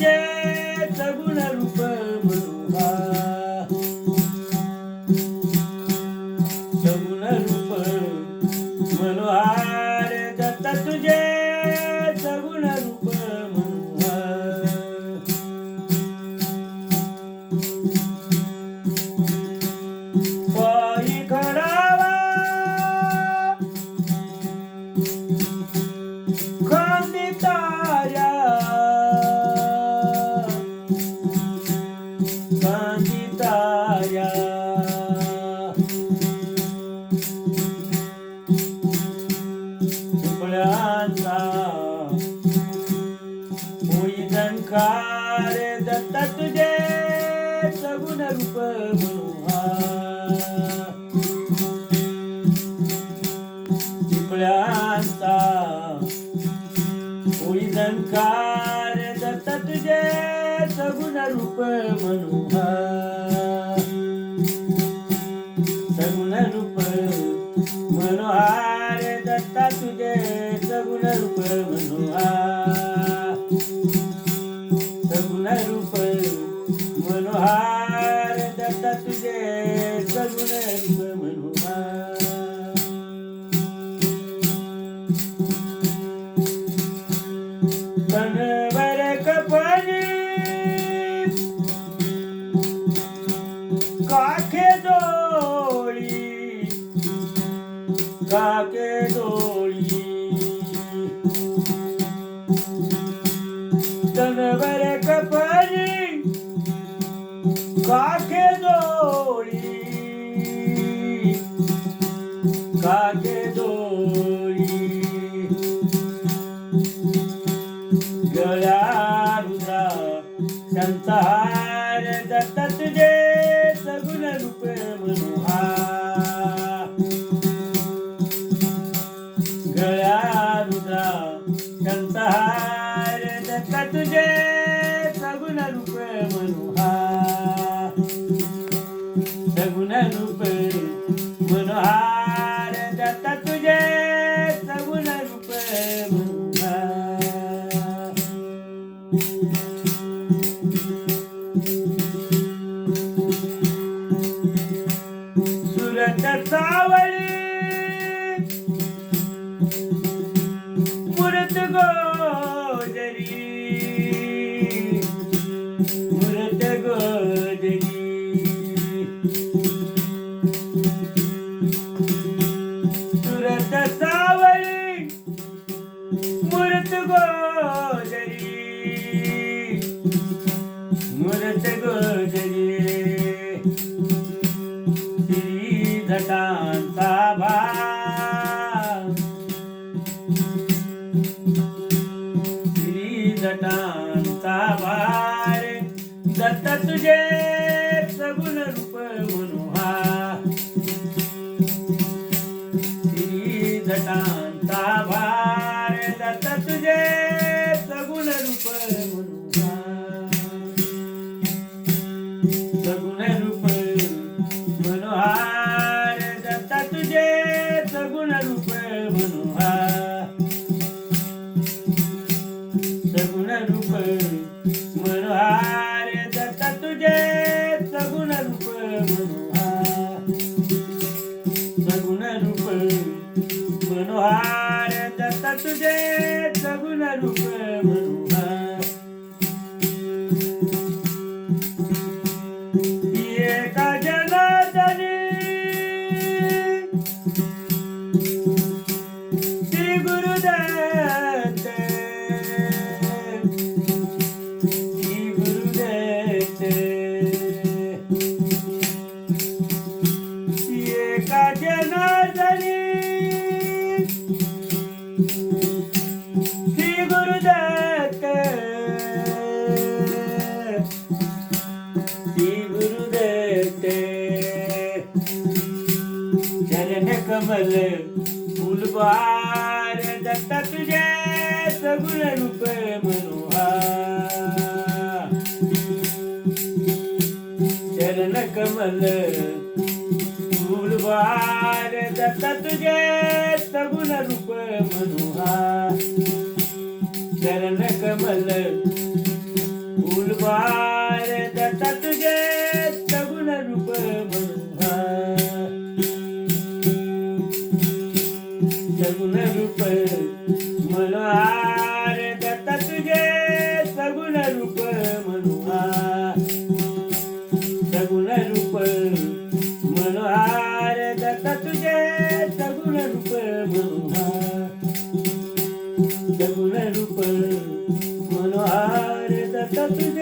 jai sabuna rupa चिपळ्यांचा होई दंकार दत्त तुझे सगुण रूप मनुहा सगुण रूप मनोहार दत्ता तुझे सगुण रूप मनोहार. सगुण रूप Manohar É, Jagune né? Jagune गळारुदा कंतहार Datta तुझे सगुण रूप मनोहार. सगुण रूप मनोहार दत्त तुझे सगुण रूप मनोहार. सुरत सावळी Laguna go. सगुण रूप कमल फुलबार दत्ता तुझे सगुण रूप मनोहार. चरण कमल फुलबार दत्ता तुझे सगुण रूप मनोहार. चरण कमल फुलबार सगुण रूप मनोहार दत्ता तुझे